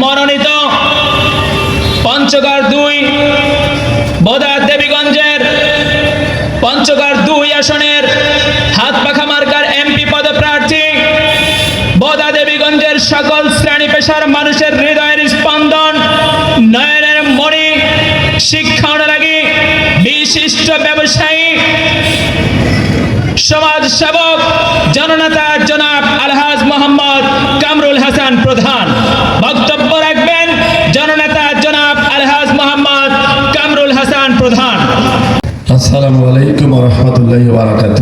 মনোনীত পঞ্চগড় দুই বোদা দেবীগঞ্জের পঞ্চগড় দুই আসনের হাত পাখা মার্কার এমপি পদপ্রার্থী বোদা দেবীগঞ্জের সকল শ্রেণি পেশার মানুষের হৃদয়ের স্পন্দন, নয়নের মণি, শিক্ষা অনুরাগী, বিশিষ্ট ব্যবসায়ী, সমাজ সেবক আলাইকুম রহমতুল্লাহ বারাকাত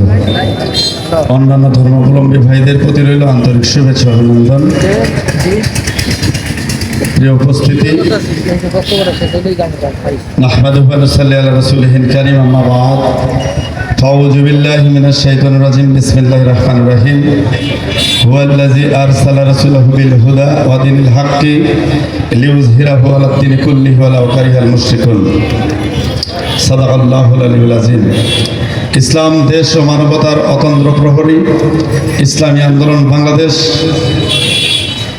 অন্যান্য ধর্মাবলম্বী ভাইদের প্রতি রইল আন্তরিক শুভেচ্ছা অভিনন্দন। উপস্থিতি সাদাকাল্লাহুল আলিউল আজিম। ইসলাম দেশ ও মানবতার অতন্ত্র প্রহরী। ইসলামী আন্দোলন বাংলাদেশ।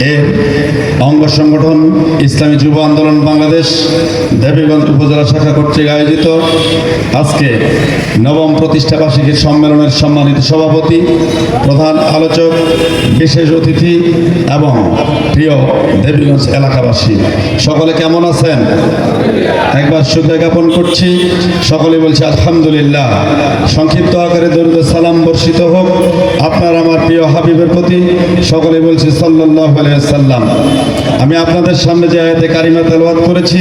এর অঙ্গ সংগঠন ইসলামী যুব আন্দোলন বাংলাদেশ দেবীগঞ্জ উপজেলা শাখা কর্তৃক আয়োজিত আজকে নবম প্রতিষ্ঠাবার্ষিকী সম্মেলনের সম্মানিত সভাপতি, প্রধান আলোচক, বিশেষ অতিথি এবং প্রিয় দেবীগঞ্জ এলাকাবাসী। সকলে কেমন আছেন? একবার শুদ্ধ জ্ঞাপন করছি। সকলে বলছি, আলহামদুলিল্লাহ। সংক্ষিপ্ত আকারে দরিদ্র সালাম বর্ষিত হোক। আপনার, আমার প্রিয় হাবিবের প্রতি সকলে বলছি সাল্লাহ সাল্লাম আমি আপনাদের সামনে যে আয়াতে কারিমা তেলাওয়াত করেছি,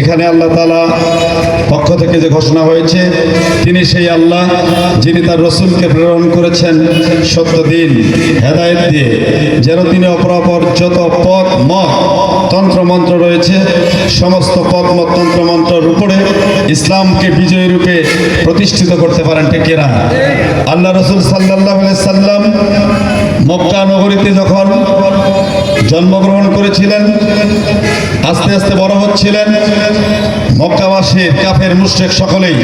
এখানে আল্লাহ তালা পক্ষ থেকে যে ঘোষণা হয়েছে, তিনি সেই আল্লাহ যিনি তার রসুলকে প্রেরণ করেছেন সত্য দিন, হেদায়েত দিয়ে। যেন তিনি অপরাপর যত পথ, মত তন্ত্রমন্ত্র রয়েছে, সমস্ত পথ, মত তন্ত্রমন্ত্রের উপরে ইসলামকে বিজয়ী রূপে প্রতিষ্ঠিত করতে পারেন কিনা? আল্লাহ রসুল সাল্লাহ সাল্লাম মক্কা নগরীতে যখন জন্মগ্রহণ করেছিলেন, আস্তে আস্তে বড় হচ্ছিলেন। মক্কাবাসীর কাফের, মুশরিক সকলেই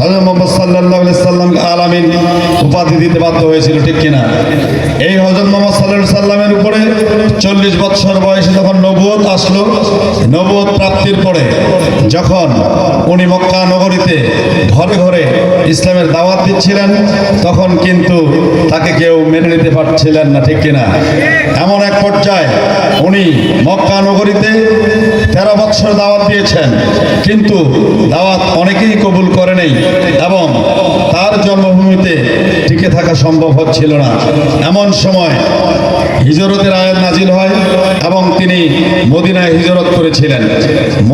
হজরত মোহাম্মদ সাল্লাহ সাল্লাম আলামিন উপাধি দিতে বাধ্য হয়েছিল, ঠিক কিনা? এই হজরত মোহাম্মদ সাল্লাহ সাল্লামের উপরে চল্লিশ বৎসর বয়সে যখন নবুয়ত আসলো, নবুয়ত প্রাপ্তির পরে যখন উনি মক্কা নগরীতে ঘরে ঘরে ইসলামের দাওয়াত দিচ্ছিলেন, তখন কিন্তু তাকে কেউ মেনে নিতে পারছিলেন না, ঠিক কিনা? এমন এক পর্যায়ে উনি মক্কা নগরীতে তেরো বৎসর দাওয়াত দিয়েছেন। কিন্তু দাওয়াত অনেকেই কবুল করে নেই এবং তার জন্মভূমিতে টিকে থাকা সম্ভব হচ্ছিল না। এমন সময় হিজরতের আয়াত নাজিল হয় এবং তিনি মদিনায় হিজরত করেছিলেন।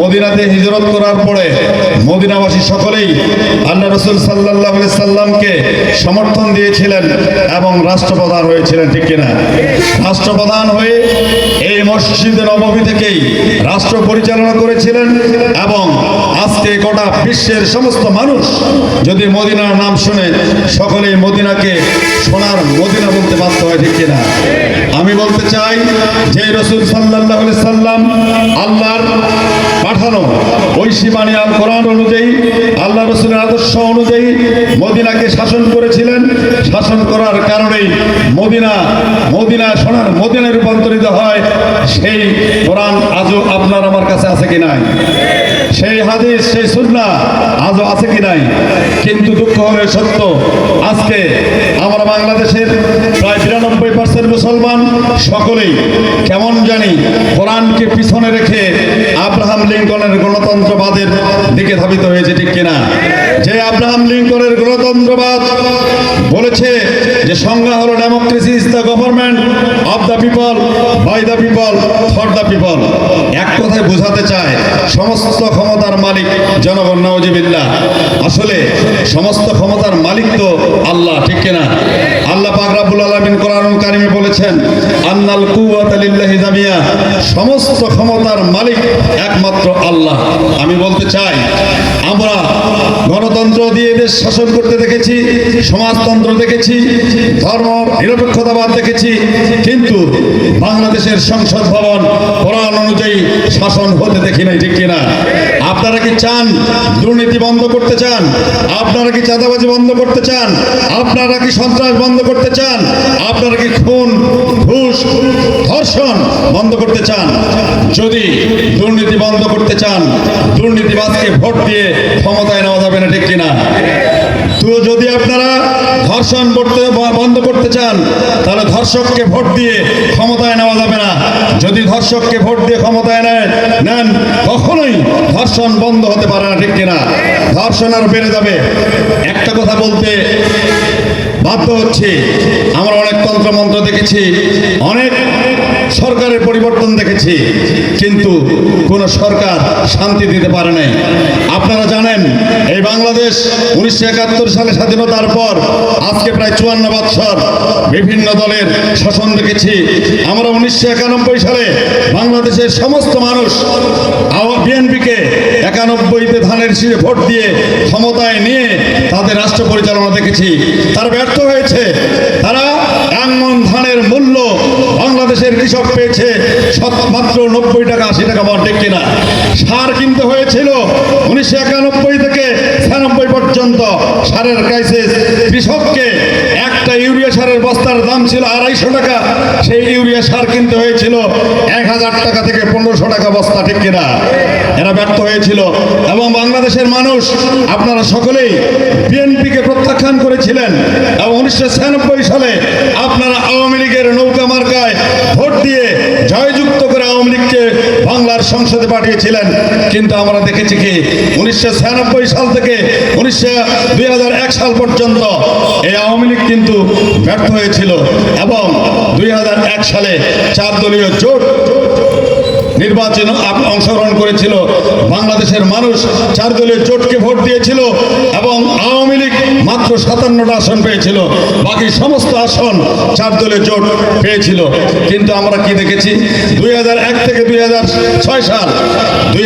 মদিনাতে হিজরত করার পরে মদিনাবাসী সকলেই আল্লাহ রসুল সাল্লাহ সাল্লামকে সমর্থন দিয়েছিলেন এবং রাষ্ট্রপ্রধান হয়েছিলেন, ঠিক কিনা? রাষ্ট্রপ্রধান হয়ে এই মসজিদ নবমী থেকেই রাষ্ট্র পরিচালনা করেছিলেন এবং আজকে গোটা বিশ্বের সমস্ত মানুষ যদি মদিনার নাম শুনে সকলেই মদিনাকে সোনার মদিনা বলতে বাধ্য হয়, ঠিক কিনা? আমি বলতে চাই, যে রসুল সাল্লাহ সাল্লাম আল্লাহর পাঠানো ঐশী বাণী আল কোরআন অনুযায়ী, আল্লাহ রসুলের আদর্শ অনুযায়ী মদিনাকে শাসন করেছিলেন। শাসন করার কারণেই মদিনা মদিনা সোনার মদিনায় রূপান্তরিত হয়। সেই কোরআন আজও আপনার আমার কাছে আছে কি নাই? সেই হাদিস, সেই সুন্না আজও আছে কি নাই? কিন্তু দুঃখ হলে সত্য, আজকে আমরা বাংলাদেশের প্রায় বিরানব্বই পার্সেন্ট মুসলমান সকলেই কেমন জানি কোরআনকে পিছনে রেখে আব্রাহাম লিঙ্কনের গণতন্ত্রবাদের দিকে ধাবিত হয়েছে, ঠিক কিনা? যে আব্রাহাম লিঙ্কনের গণতন্ত্রবাদ বলেছে যে সংজ্ঞা হলো democracy is the government of the people by the people for the people এক কথায় বোঝাতে চায়, সমস্ত ক্ষমতার মালিক জনগণ, নওয়াজিবিল্লাহ। আসলে সমস্ত ক্ষমতার মালিক তো আল্লাহ, ঠিক কিনা? আল্লাহ পাক রাব্বুল আলামিন কোরআন কারিমে বলেছেন, আন্নাল কুওয়াতা লিল্লাহি জামিয়া সমস্ত ক্ষমতার মালিক একমাত্র আল্লাহ। আমি বলতে চাই, আমরা গণতন্ত্র দিয়ে দেশ শাসন করতে দেখেছি, সমাজতন্ত্র দেখেছি, ধর্ম নিরপেক্ষতাবাদ দেখেছি, কিন্তু বাংলাদেশের সংসদ ভবন, কোরআন অনুযায়ী শাসন হতে দেখি নাই, ঠিক কিনা? আপনারা কি চান দুর্নীতি বন্ধ করতে চান? আপনারা কি চাঁদাবাজি বন্ধ করতে চান? আপনারা কি সন্ত্রাস বন্ধ করতে চান? আপনারা কি খুন, ঘুষ, ধর্ষণ বন্ধ করতে চান? যদি দুর্নীতি বন্ধ করতে চান দুর্নীতিবাদকে ভোট দিয়ে ক্ষমতায় নেওয়া যাবে না, ঠিক কিনা? তো যদি আপনারা ধর্ষণ করতে বন্ধ করতে চান, তাহলে ধর্ষককে ভোট দিয়ে ক্ষমতায় নেওয়া যাবে না। যদি ধর্ষককে ভোট দিয়ে ক্ষমতায় নেন নেন, কখনোই ধর্ষণ বন্ধ হতে পারে না, ঠিক কিনা? ধর্ষণ আর বেড়ে যাবে। একটা কথা বলতে বাধ্য হচ্ছে, আমরা অনেক তন্ত্রমন্ত্র দেখেছি, অনেক সরকারের পরিবর্তন দেখেছি, কিন্তু কোন সরকার শান্তি দিতে পারে নাই। আপনারা জানেন, এই বাংলাদেশ উনিশশো একাত্তর সালে স্বাধীনতার পর আজকে প্রায় চুয়ান্ন বৎসর বিভিন্ন দলের শাসন দেখেছি। আমরা উনিশশো একানব্বই সালে বাংলাদেশের সমস্ত মানুষ বিএনপিকে একানব্বইতে ধানের শীষে ভোট দিয়ে ক্ষমতায় নিয়ে তাদের রাষ্ট্র পরিচালনা দেখেছি। তারা ব্যর্থ হয়েছে। তারা এমন ধানের মূল্য বাংলাদেশের কৃষক পেয়েছে মাত্র নব্বই টাকা, আশি টাকা ঠিক কিনা। সার কিনতে হয়েছিল উনিশশো একানব্বই থেকে ছিয়ানব্বই পর্যন্ত। সারের ক্রাইসিস কৃষককে একটা ইউরিয়া সারের বস্তার দাম ছিল আড়াইশো টাকা। সেই ইউরিয়া সার কিনতে হয়েছিল এক হাজার টাকা থেকে পনেরোশো টাকা বস্তা, ঠিক কিনা? এরা ব্যর্থ হয়েছিল। এবং বাংলাদেশের মানুষ, আপনারা সকলেই বিএনপিকে প্রত্যাখ্যান করেছিলেন এবং উনিশশো ছিয়ানব্বই সালে আপনারা আওয়ামী লীগের নৌকা মার্কায় ভোট দিয়ে জয়যুক্ত করে আওয়ামী লীগকে বাংলার সংসদে পাঠিয়েছিলেন। কিন্তু আমরা দেখেছি কি, উনিশশো ছিয়ানব্বই সাল থেকে উনিশশো দুই সাল পর্যন্ত এই আওয়ামী লীগ কিন্তু ব্যর্থ হয়েছিল এবং দুই হাজার এক সালে চার দলীয় জোট নির্বাচন অংশগ্রহণ করেছিল। বাংলাদেশের মানুষ চার দলীয় জোটকে ভোট দিয়েছিল এবং আওয়ামী লীগ মাত্র সাতান্নটা আসন পেয়েছিল। বাকি সমস্ত আসন চার দলীয় জোট পেয়েছিল। কিন্তু আমরা কি দেখেছি? দুই থেকে দুই সাল, দুই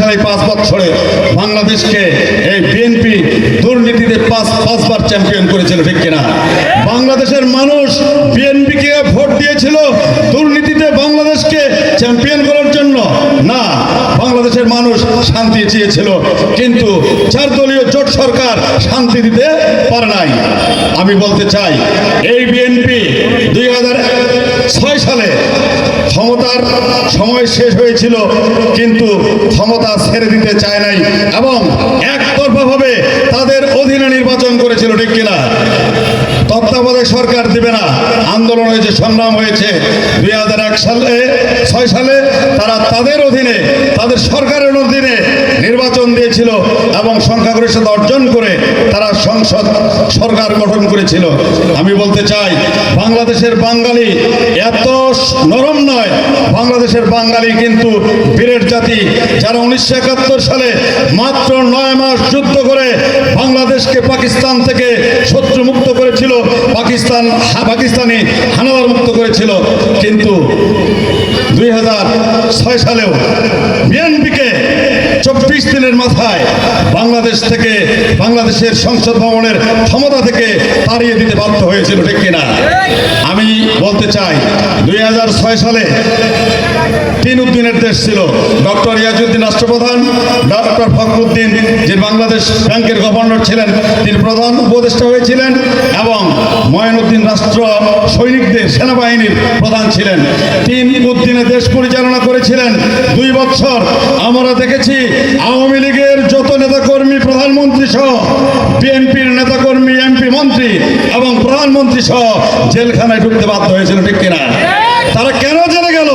সালে পাঁচ বছরে বাংলাদেশকে এই বিএনপি দুর্নীতিতে পাঁচ পাঁচবার চ্যাম্পিয়ন করেছিল, ঠিক কিনা? বাংলাদেশের মানুষ বিএনপিকে ভোট দিয়েছিল, দুর্নীতিতে বাংলাদেশকে চ্যাম্পিয়ন বাংলাদেশের মানুষ শান্তি চেয়েছিল, কিন্তু চার দলীয় জোট সরকার শান্তি দিতে পারে নাই। আমি বলতে চাই, এই বিএনপি দুই ছয় সালে ক্ষমতার সময় শেষ হয়েছিল, কিন্তু ক্ষমতা ছেড়ে দিতে চায় নাই এবং একতরফাভাবে তাদের অধীনে নির্বাচন করেছিল, ঠিক কিনা? তত্ত্বাবধায়ক সরকার দিবে না। আন্দোলন হয়েছে, সংগ্রাম হয়েছে। দুই হাজার এক সালে, ছয় সালে তারা তাদের অধীনে তাদের সরকারের অধীনে নির্বাচন দিয়েছিল এবং সংখ্যাগরিষ্ঠতা অর্জন করে তারা সংসদ সরকার গঠন করেছিল। আমি বলতে চাই, বাংলাদেশের বাঙালি এত নরম নয়। বাংলাদেশের বাঙালি কিন্তু বীরের জাতি, যারা উনিশশো একাত্তর সালে মাত্র নয় মাস যুদ্ধ করে বাংলাদেশকে পাকিস্তান থেকে শত্রু মুক্ত করেছিল, পাকিস্তান পাকিস্তানি হানাদার মুক্ত করেছিল। কিন্তু দুই হাজার ছয় সালেও বিএনপিকে চব্বিশ দিনের মাথায় বাংলাদেশ থেকে বাংলাদেশের সংসদ ভবনের ক্ষমতা থেকে তাড়িয়ে দিতে বাধ্য হয়েছিল, ঠিক কিনা? আমি বলতে চাই, দুই হাজার ছয় সালে তিন উদ্দিনের দেশ ছিল, ডক্টর ইয়াজউদ্দিন রাষ্ট্রপ্রধান, ডক্টর ফখরুদ্দিন যে বাংলাদেশ ব্যাংকের গভর্নর ছিলেন, তিনি প্রধান উপদেষ্টা হয়েছিলেন, এবং ময়নুদ্দিন রাষ্ট্র সৈনিকদের সেনাবাহিনীর প্রধান ছিলেন। তিন উদ্দিনে দেশ পরিচালনা করেছিলেন, দুই বছর। আমরা দেখেছি আওয়ামী লীগের যত নেতাকর্মী, প্রধানমন্ত্রী সহ, বিএনপির নেতাকর্মী, এমপি মন্ত্রী এবং প্রধানমন্ত্রী সহ জেলখানায় ঢুকতে বাধ্য হয়েছিল, ঠিক কিনা? তারা কেন জেলে গেল?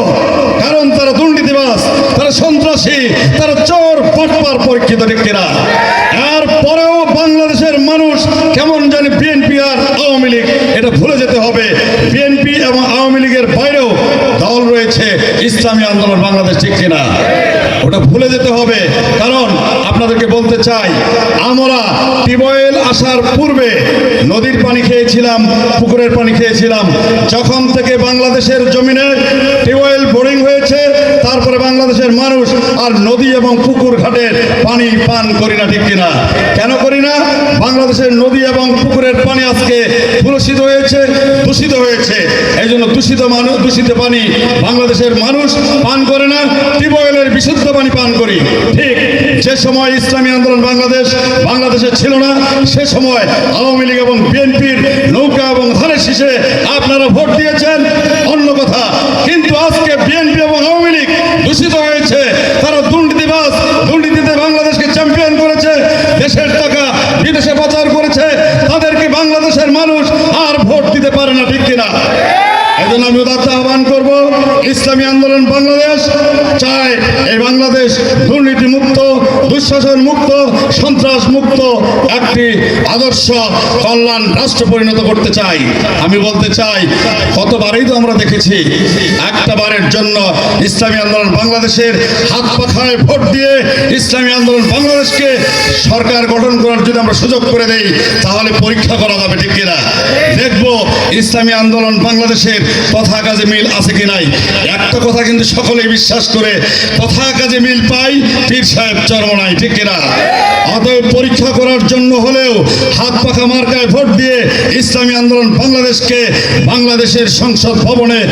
কারণ তারা দুর্নীতিবাজ, তারা সন্ত্রাসী, তারা চোর পটপার পরীক্ষিত, ঠিক কিনা? এর পরেও বাংলাদেশের মানুষ কেমন জানি বিএনপি আর আওয়ামী লীগ, এটা ভুলে যেতে হবে। বিএনপি এবং আওয়ামী লীগের বাইরেও দল রয়েছে, ইসলামী আন্দোলন বাংলাদেশ, ঠিক কিনা? ওটা ভুলে যেতে হবে। কারণ আপনাদেরকে বলতে চাই, আমরা টিউবওয়েল আসার পূর্বে নদীর পানি খেয়েছিলাম, পুকুরের পানি খেয়েছিলাম। যখন থেকে বাংলাদেশের জমিনে টিউবওয়েল বোরিং হয়েছে তারপরে বাংলাদেশের মানুষ আর নদী এবং পুকুর ঘাটের পানি পান করি না, ঠিক কিনা? কেন করি না? বাংলাদেশের নদী এবং পুকুরের পানি আজকে কলুষিত হয়েছে, দূষিত হয়েছে। এই জন্য দূষিত মানুষ, দূষিত পানি বাংলাদেশের মানুষ পান করে না টিউবওয়েলের বিশুদ্ধ পানি পান করি। ঠিক যে সময় ইসলামী আন্দোলন বাংলাদেশ, বাংলাদেশে ছিল না, সে সময় আওয়ামী লীগ এবং বিএনপির নৌকা এবং ধানের শীষে আপনারা ভোট দিয়েছেন অন্য কথা কিন্তু আজকে বিএনপি এবং আওয়ামী লীগ ভূষিত হয়েছে তারা দুর্নীতিবাজ দুর্নীতিতে বাংলাদেশকে চ্যাম্পিয়ন করেছে দেশের টাকা বিদেশে পাচার করেছে তাদেরকে বাংলাদেশের মানুষ আর ভোট দিতে পারে না ঠিক কিনা এই জন্য আমি উদাত্ত আহ্বান করব ইসলামী আন্দোলন বাংলাদেশ চায় এই বাংলাদেশ দুর্নীতি মুক্ত দুঃশাসন মুক্ত মুক্ত একটি আদর্শ কল্যাণ রাষ্ট্র পরিণত করতে চাই। আমি বলতে চাই কতবারই তো আমরা দেখেছি, একটা বারের জন্য ইসলামী আন্দোলন বাংলাদেশের হাত পাখায় ভোট দিয়ে ইসলামী আন্দোলন বাংলাদেশকে সরকার গঠন করার যদি আমরা সুযোগ করে দেই, তাহলে পরীক্ষা করা যাবে, ঠিক কিনা? দেখব ইসলামী আন্দোলন বাংলাদেশের কথা কাজে মিল আছে কি নাই। একটা কথা কিন্তু সকলেই বিশ্বাস করে, কথা কাজে মিল পাই পীর সাহেব চর্ম নাই, ঠিক কিনা? অতএব পরীক্ষা করার জন্য হলেও হাত পাখা মার্কায় ভোট দিয়ে ইসলামী আন্দোলন বাংলাদেশকে বাংলাদেশের সংসদ ভবনে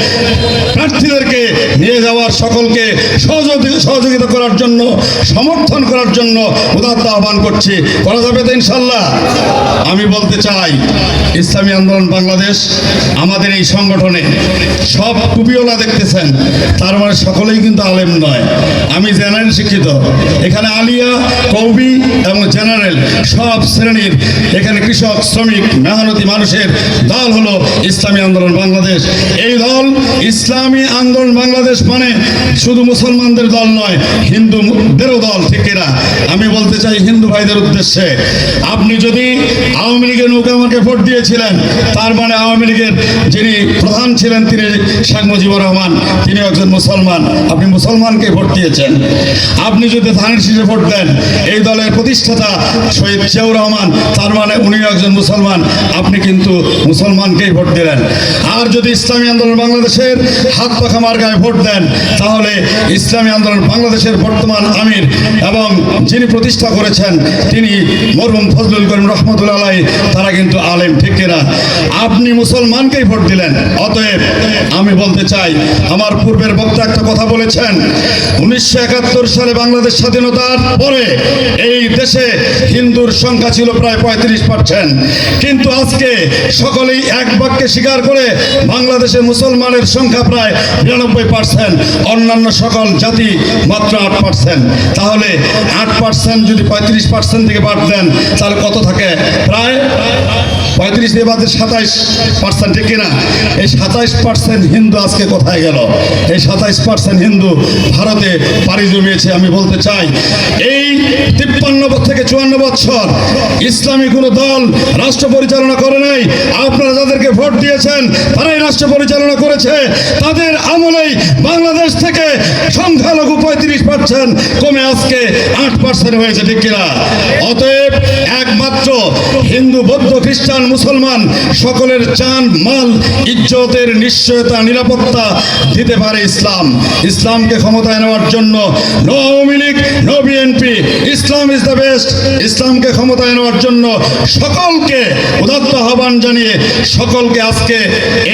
প্রার্থীদেরকে নিয়ে যাওয়ার সকলকে সহযোগি- সহযোগিতা করার জন্য, সমর্থন করার জন্য উদাত্ত আহ্বান করছি। করা যাবে তো ইনশাল্লাহ আমি বলতে চাই, ইসলামী আন্দোলন বাংলাদেশ আমাদের এই সংগঠনে সব টুপিওলা দেখতেছেন, তার মানে সকলেই কিন্তু আলেম নয়। আমি জেনারেল শিক্ষিত। এখানে আলিয়া, কৌবি এবং জেনারেল সব শ্রেণির, এখানে কৃষক, শ্রমিক, মেহনতি মানুষের দল হলো ইসলামী আন্দোলন বাংলাদেশ। এই দল ইসলামী আন্দোলন বাংলাদেশ মানে শুধু মুসলমানদের দল নয়, হিন্দুদেরও দল, ঠিক কিনা আমি বলতে চাই হিন্দু ভাইদের উদ্দেশ্যে, আপনি যদি আওয়ামী লীগের নৌকা আমাকে ভোট দিয়েছিলেন, তার মানে আওয়ামী লীগের যিনি প্রধান ছিলেন, তিনি শেখ মুজিবুর রহমান, তিনি একজন মুসলমান। আপনি মুসলমানকে ভোট দিয়েছেন। আপনি যদি ধানের শীষে ভোট দেন, এই দলের প্রতিষ্ঠাতা শহীদ জিয়াউর রহমান, তার মানে উনি একজন মুসলমান, আপনি কিন্তু মুসলমানকেই ভোট দিলেন। আর যদি ইসলামী আন্দোলন বাংলাদেশের হাত পাখা মার্গায় ভোট দেন, তাহলে ইসলামী আন্দোলন বাংলাদেশের বর্তমান আমির এবং যিনি প্রতিষ্ঠা করেছেন, তিনি মরহুম ফজলুল করিম রহমতুল্লাহ তারা কিন্তু আলেম, ঠিক কিনা? আপনি মুসলমানকেই ভোট দিলেন। অতএব আমি বলতে চাই, আমার পূর্বের বক্তা একটা কথা বলেছেন, উনিশশো একাত্তর সালে বাংলাদেশ স্বাধীনতার পরে এই দেশে হিন্দুর সংখ্যা ছিল প্রায় পঁয়ত্রিশ পার্সেন্ট। কিন্তু আজকে সকলেই এক বাক্যে স্বীকার করে বাংলাদেশে মুসলমানের সংখ্যা প্রায় বিরানব্বই পার্সেন্ট। অন্যান্য সকল জাতি মাত্র আট পার্সেন্ট। তাহলে আট পার্সেন্ট যদি পঁয়ত্রিশ পার্সেন্ট থেকে বাড়তেন তাহলে কত থাকে? প্রায় পঁয়ত্রিশ দিয়ে বাদে সাতাইশ পার্সেন্ট, ঠিক কিনা? এই সাতাইশ পার্সেন্ট হিন্দু আজকে কোথায় গেল? এই সাতাইশ পার্সেন্ট হিন্দু ভারতে পাড়ি জমিয়েছে, আমি বলতে চাই, এই তিপ্পান্ন থেকে চুয়ান্ন বছর ইসলামী কোনো দল রাষ্ট্র পরিচালনা করে নাই? আপনারা যাদেরকে ভোট দিয়েছেন, তারাই রাষ্ট্র পরিচালনা করেছে। তাদের আমলেই বাংলাদেশ থেকে সংখ্যালঘু পঁয়ত্রিশ পার্সেন্ট, কমে আজকে আট পার্সেন্ট হয়েছে, ঠিক কিনা? অতএব একমাত্র হিন্দু, বৌদ্ধ, খ্রিস্টান মুসলমান সকলের চান, মাল, ইজ্জতের নিশ্চয়তা, নিরাপত্তা দিতে পারে ইসলাম। ইসলামকে ক্ষমতায় নেওয়ার জন্য no Awami League no BNP Islam is the best. ইসলামকে ক্ষমতায় নেওয়ার জন্য সকলকে উদাত্ত আহ্বান জানিয়ে সকলকে আজকে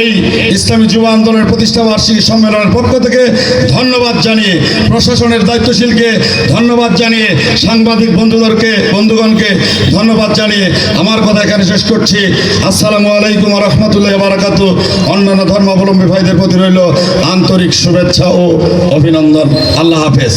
এই ইসলামী যুব আন্দোলনের প্রতিষ্ঠা বার্ষিকী সম্মেলনের পক্ষ থেকে ধন্যবাদ জানিয়ে, প্রশাসনের দায়িত্বশীলকে ধন্যবাদ জানিয়ে, সাংবাদিক বন্ধুদেরকে, বন্ধুগণকে ধন্যবাদ জানিয়ে আমার কথা এখানে শেষ করছি। আসসালামু আলাইকুম রহমতুল্লাহ বারাকাত। অন্যান্য ধর্মাবলম্বী ভাইদের প্রতি রইল আন্তরিক শুভেচ্ছা ও অভিনন্দন। আল্লাহ হাফেজ।